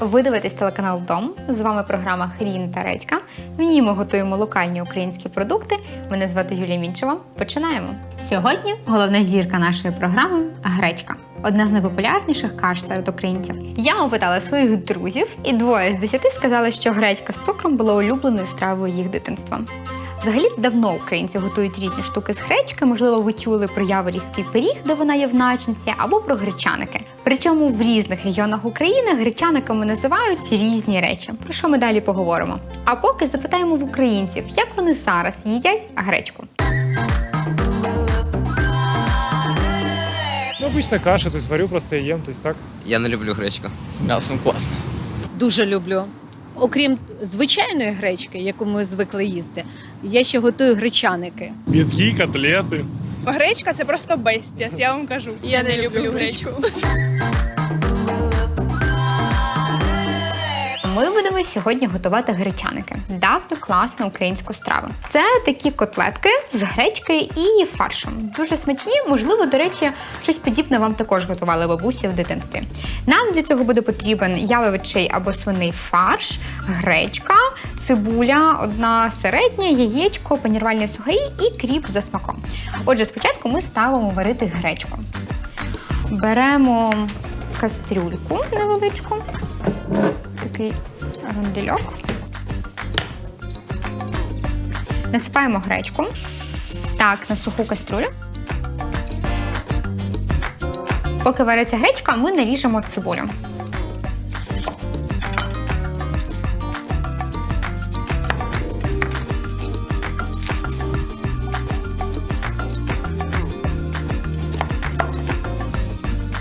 Ви дивитесь телеканал Дом. З вами програма Хрін та Редька. В ній ми готуємо локальні українські продукти. Мене звати Юлія Мінчева. Починаємо. Сьогодні головна зірка нашої програми гречка. Одна з найпопулярніших каш серед українців. Я опитала своїх друзів, і двоє з десяти сказали, що гречка з цукром була улюбленою стравою їх дитинства. Взагалі давно українці готують різні штуки з гречки. Можливо, ви чули про яворівський пиріг, де вона є в начинці, або про гречаники. Причому в різних регіонах України гречаниками називають різні речі, про що ми далі поговоримо. А поки запитаємо в українців, як вони зараз їдять гречку. Ну, обычно каша, то есть варю просто и ем, то есть так. Я не люблю гречку. З м'ясом класно. Дуже люблю. Окрім звичайної гречки, яку ми звикли їсти, я ще готую гречаники. Бітки, котлети. Гречка це просто бестіс, я вам кажу. Я не люблю гречку. Ми будемо сьогодні готувати гречаники. Давню класну українську страву. Це такі котлетки з гречки і фаршем. Дуже смачні, можливо, до речі, щось подібне вам також готували бабусі в дитинстві. Нам для цього буде потрібен яловичий або свиний фарш, гречка, цибуля, одна середня, яєчко, панірувальні сухарі і кріп за смаком. Отже, спочатку ми ставимо варити гречку. Беремо кастрюльку невеличку такий рундельок. Насипаємо гречку. Так, на суху каструлю. Поки вариться гречка, ми наріжемо цибулю.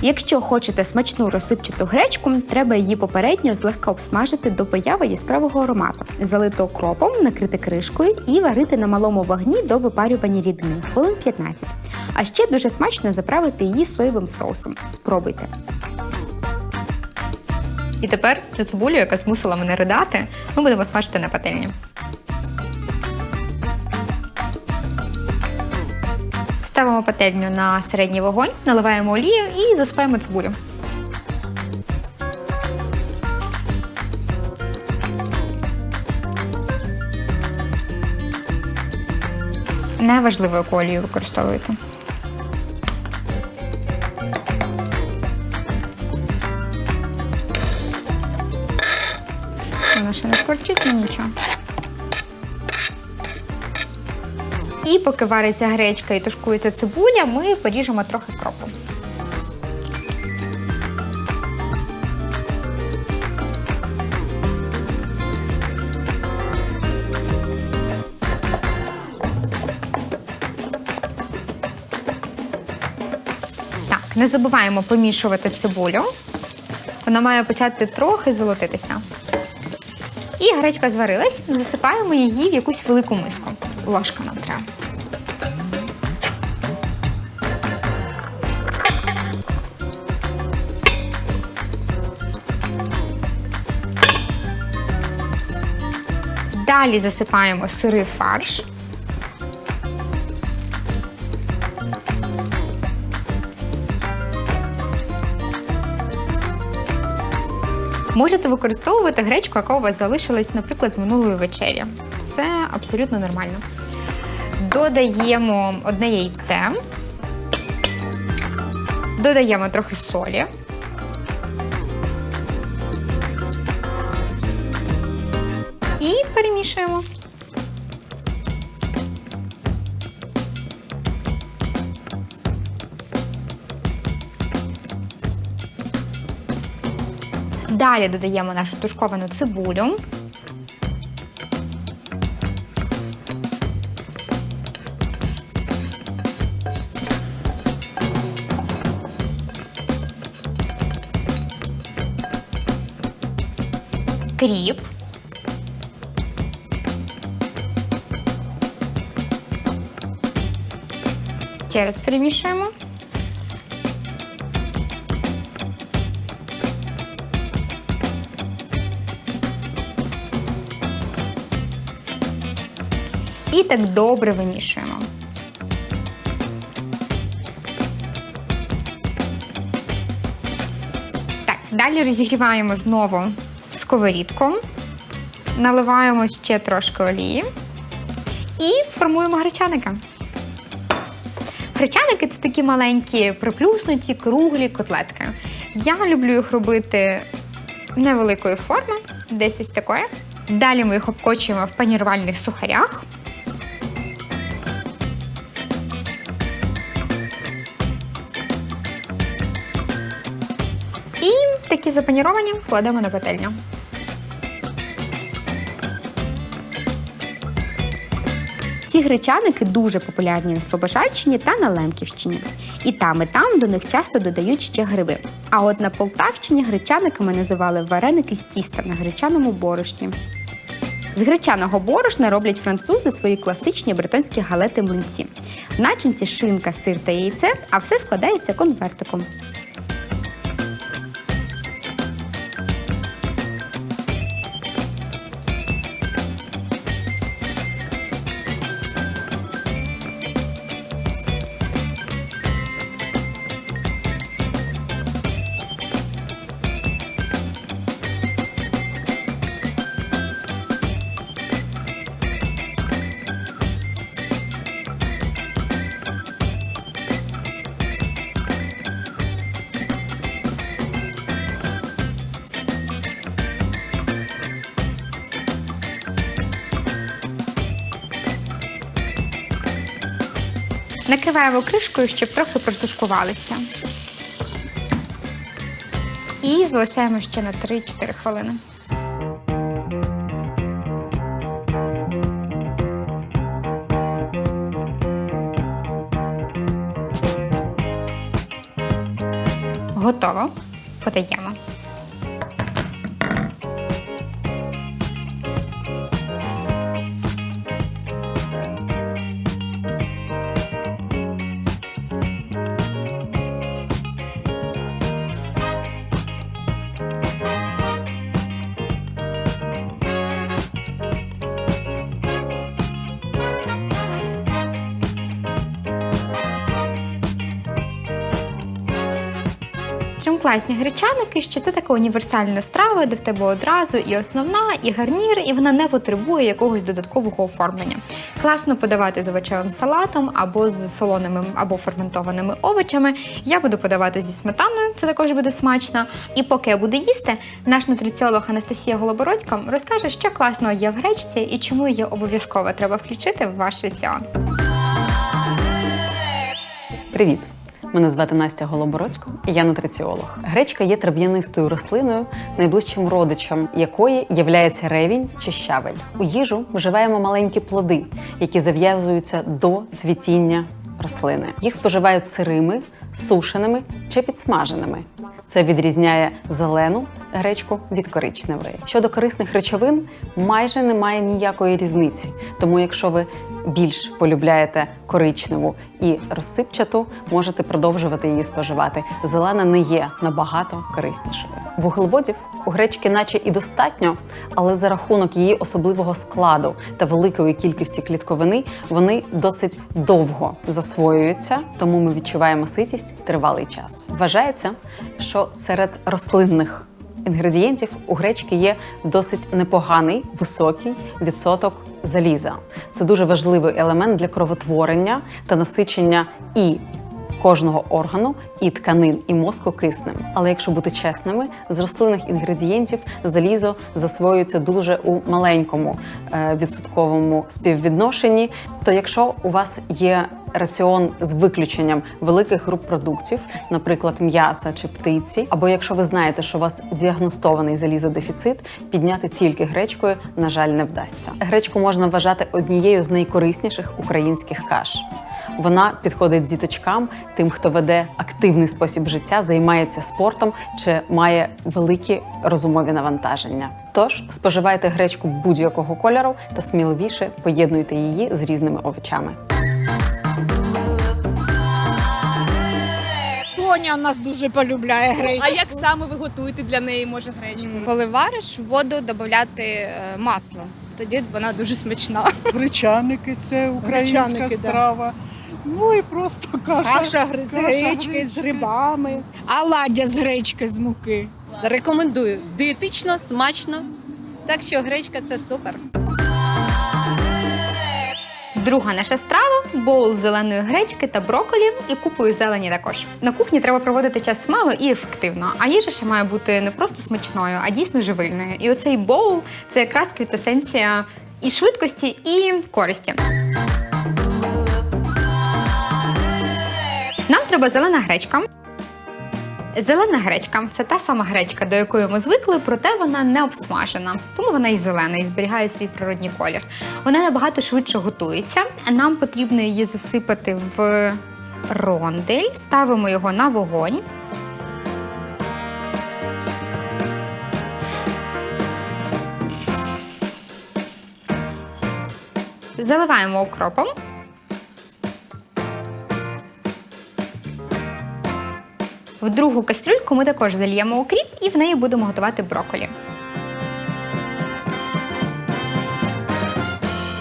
Якщо хочете смачну розсипчату гречку, треба її попередньо злегка обсмажити до появи яскравого аромату, залити окропом, накрити кришкою і варити на малому вогні до випарювання рідини хвилин 15. А ще дуже смачно заправити її соєвим соусом. Спробуйте. І тепер цю цибулю, яка змусила мене ридати, ми будемо смажити на пательні. Ставимо пательню на середній вогонь, наливаємо олію і засипаємо цибулю. Неважливо, яку олію використовуєте. Воно ще не скорчить, ну нічого. І поки вариться гречка і тушкується цибуля, ми поріжемо трохи кропу. Не забуваємо помішувати цибулю. Вона має почати трохи золотитися. І гречка зварилась, засипаємо її в якусь велику миску. Ложка нам треба. Далі засипаємо сирий фарш. Можете використовувати гречку, яка у вас залишилась, наприклад, з минулої вечері. Це абсолютно нормально. Додаємо одне яйце, додаємо трохи солі. І перемішуємо. Далі додаємо нашу тушковану цибулю. Кріп. Ще раз перемішуємо. І так добре вимішуємо. Так, далі розігріваємо знову сковорідку, наливаємо ще трошки олії і формуємо гречаника. Гречаники це такі маленькі приплюснуті, круглі котлетки. Я люблю їх робити невеликої форми, десь ось такої. Далі ми їх обкочуємо в панірувальних сухарях. І такі запаніровані кладемо на пательню. Ці гречаники дуже популярні на Слобожанщині та на Лемківщині. І там, і там до них часто додають ще гриби. А от на Полтавщині гречаниками називали вареники з тіста на гречаному борошні. З гречаного борошна роблять французи свої класичні бретонські галети млинці. В начинці шинка, сир та яйце, а все складається конвертиком. Накриваємо кришкою, щоб трохи протушкувалися. І залишаємо ще на 3-4 хвилини. Готово. Подаємо. Класні гречаники, що це така універсальна страва, де в тебе одразу і основна, і гарнір, і вона не потребує якогось додаткового оформлення. Класно подавати з овочевим салатом або з солоними або ферментованими овочами. Я буду подавати зі сметаною, це також буде смачно. І поки я буду їсти, наш нутриціолог Анастасія Голобородька розкаже, що класного є в гречці і чому її обов'язково треба включити в ваш раціон. Привіт! Мене звати Настя Голобородько, і я нутриціолог. Гречка є трав'янистою рослиною, найближчим родичем якої являється ревінь чи щавель. У їжу вживаємо маленькі плоди, які зав'язуються до цвітіння рослини. Їх споживають сирими, сушеними чи підсмаженими. Це відрізняє зелену гречку від коричневої. Щодо корисних речовин, майже немає ніякої різниці. Тому, якщо ви більш полюбляєте коричневу і розсипчату, можете продовжувати її споживати. Зелена не є набагато кориснішою. Вуглеводів у гречки, наче і достатньо, але за рахунок її особливого складу та великої кількості клітковини вони досить довго засвоюються, тому ми відчуваємо ситість тривалий час. Вважається, що серед рослинних інгредієнтів у гречки є досить непоганий високий відсоток заліза. Це дуже важливий елемент для кровотворення та насичення і кожного органу, і тканин, і мозку киснем. Але якщо бути чесними, з рослинних інгредієнтів залізо засвоюється дуже у маленькому е, відсотковому співвідношенні. То якщо у вас є раціон з виключенням великих груп продуктів, наприклад, м'яса чи птиці, або якщо ви знаєте, що у вас діагностований залізодефіцит, підняти тільки гречкою, на жаль, не вдасться. Гречку можна вважати однією з найкорисніших українських каш. Вона підходить діточкам, тим, хто веде активний спосіб життя, займається спортом чи має великі розумові навантаження. Тож споживайте гречку будь-якого кольору та сміливіше поєднуйте її з різними овочами. Соня у нас дуже полюбляє гречку. А як саме ви готуєте для неї, може, гречку? Коли вариш, в воду додати е, масло. Тоді вона дуже смачна. Гречаники це українська Гречаники, да. страва. Ну і просто каша. Каша гри- з Каша гречки з гречки. грибами. Оладя з гречки з муки. Рекомендую. Дієтично, смачно. Так що гречка це супер. Друга наша страва боул зеленої гречки та броколі і купою зелені також. На кухні треба проводити час мало і ефективно. А їжа ще має бути не просто смачною, а дійсно живильною. І оцей боул це якраз квітесенція і швидкості, і користі. Нам треба зелена гречка. Зелена гречка це та сама гречка, до якої ми звикли, проте вона не обсмажена, тому вона і зелена, і зберігає свій природній колір. Вона набагато швидше готується. Нам потрібно її засипати в рондель, ставимо його на вогонь. Заливаємо окропом. В другу кастрюльку ми також зальємо укріп і в неї будемо готувати броколі.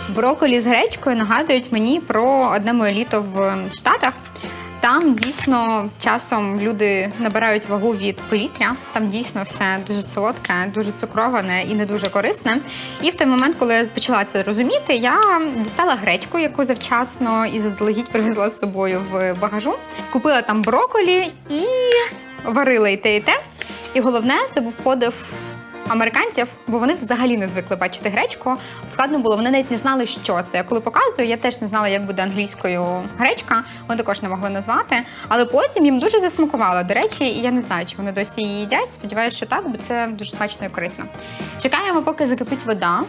Броколі з гречкою нагадують мені про одне моє літо в Штатах. Там дійсно часом люди набирають вагу від повітря. Там дійсно все дуже солодке, дуже цукроване і не дуже корисне. І в той момент, коли я почала це розуміти, я дістала гречку, яку завчасно і заздалегідь привезла з собою в багажу. Купила там броколі і варила і те, і те. І головне, це був подив американців, бо вони взагалі не звикли бачити гречку. Складно було, вони навіть не знали, що це. Я коли показую, я теж не знала, як буде англійською гречка. Вони також не могли назвати. Але потім їм дуже засмакувало. До речі, і я не знаю, чи вони досі її їдять. Сподіваюся, що так, бо це дуже смачно і корисно. Чекаємо, поки закипить вода.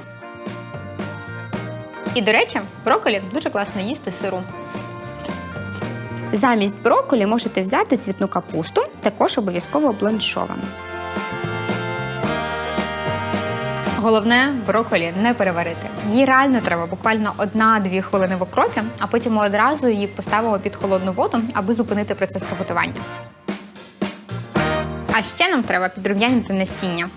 І, до речі, брокколі дуже класно їсти сиру. Замість брокколі можете взяти цвітну капусту, також обов'язково бланшовану. Головне брокколі не переварити. Її реально треба буквально одна-дві хвилини в окропі, а потім ми одразу її поставимо під холодну воду, аби зупинити процес приготування. А ще нам треба підрум'янити насіння.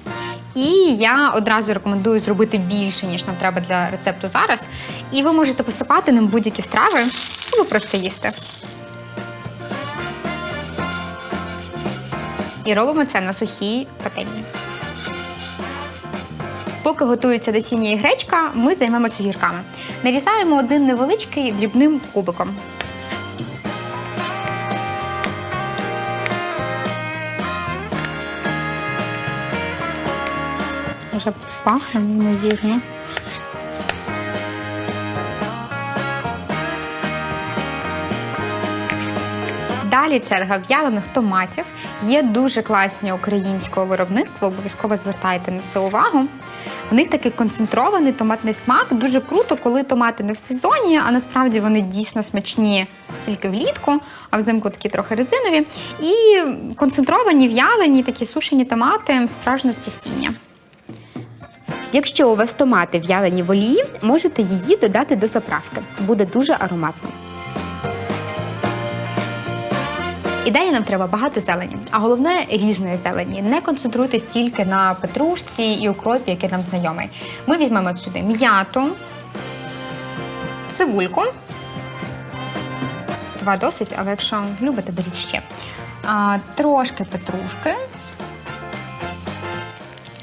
І я одразу рекомендую зробити більше, ніж нам треба для рецепту зараз. І ви можете посипати ним будь-які страви, або просто їсти. І робимо це на сухій пательні. Поки готується насіння і гречка, ми займемося гірками. Нарізаємо один невеличкий дрібним кубиком. Вже пахне неймовірно. Далі черга в'ялених томатів. Є дуже класні українського виробництва, обов'язково звертайте на це увагу. В них такий концентрований томатний смак. Дуже круто, коли томати не в сезоні, а насправді вони дійсно смачні тільки влітку, а взимку такі трохи резинові. І концентровані, в'ялені, такі сушені томати справжнє спасіння. Якщо у вас томати в'ялені в олії, можете її додати до заправки. Буде дуже ароматно. І далі нам треба багато зелені, а головне різної зелені. Не концентруйтесь тільки на петрушці і укропі, який нам знайомий. Ми візьмемо сюди м'яту, цибульку. Два досить, але якщо любите, беріть ще. А, трошки петрушки.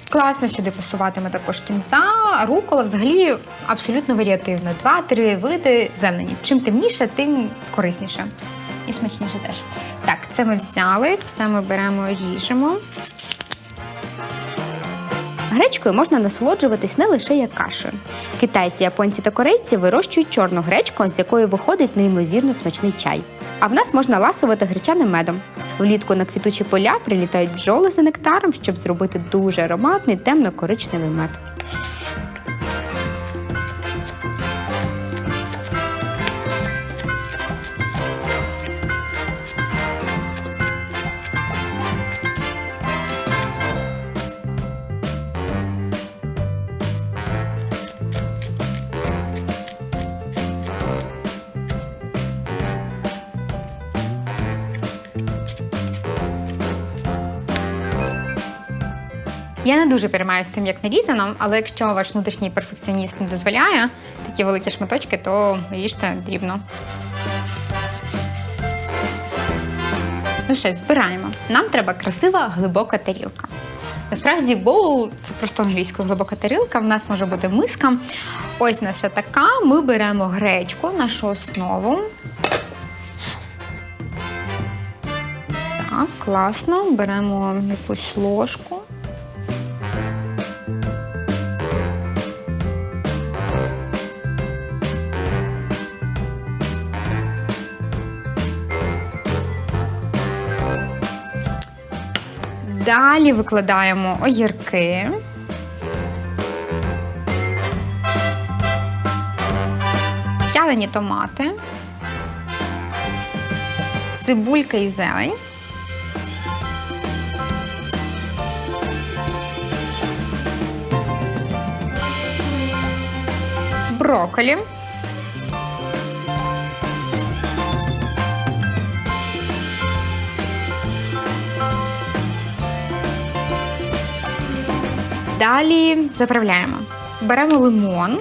Класно сюди посуватиме також кінця, рукола взагалі абсолютно варіативно. Два-три види зелені. Чим темніше, тим корисніше. І смачніше теж. Так, це ми взяли, це ми беремо, ріжемо. Гречкою можна насолоджуватись не лише як кашею. Китайці, японці та корейці вирощують чорну гречку, з якої виходить неймовірно смачний чай. А в нас можна ласувати гречаним медом. Влітку на квітучі поля прилітають бджоли за нектаром, щоб зробити дуже ароматний темно-коричневий мед. Я не дуже переймаюся тим, як нарізано, але якщо ваш внутрішній перфекціоніст не дозволяє такі великі шматочки, то їжте дрібно. Ну що, збираємо. Нам треба красива глибока тарілка. Насправді боул це просто англійською глибока тарілка. В нас може бути миска. Ось наша така. Ми беремо гречку, нашу основу. Так, класно. Беремо якусь ложку. Далі викладаємо огірки. Втялені томати, цибулька і зелень. Брокколі. Далі заправляємо. Беремо лимон.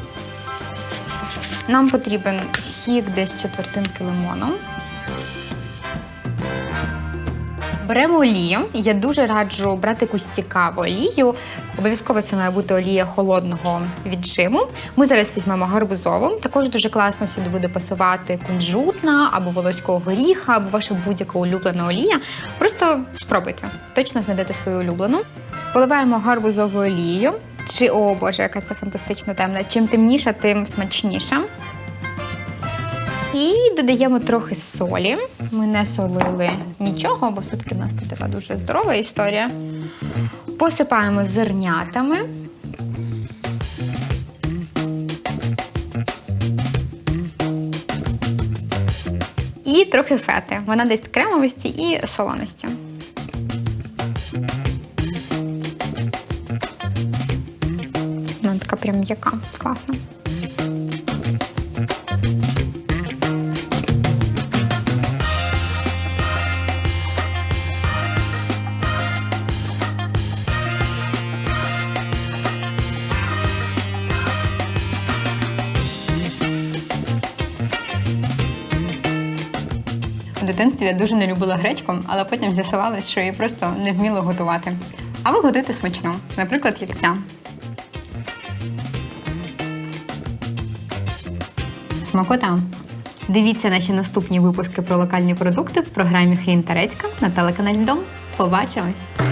Нам потрібен сік десь четвертинки лимону. Беремо олію. Я дуже раджу брати якусь цікаву олію. Обов'язково це має бути олія холодного віджиму. Ми зараз візьмемо гарбузову. Також дуже класно сюди буде пасувати кунжутна або волоського горіха, або ваша будь-яка улюблена олія. Просто спробуйте. Точно знайдете свою улюблену. Поливаємо гарбузову олією. Чи о боже, яка це фантастично темна. Чим темніша, тим смачніша. І додаємо трохи солі. Ми не солили нічого, бо все-таки в нас це така дуже здорова історія. Посипаємо зернятами. І трохи фети. Вона десь кремовості і солоності. М'яка, класна. У дитинстві я дуже не любила гречку, але потім з'ясувалось, що її просто не вміла готувати. А ви готуєте смачно, наприклад, як ця. Смакота. Дивіться наші наступні випуски про локальні продукти в програмі Хрін Тарецька на телеканалі Дом. Побачимось!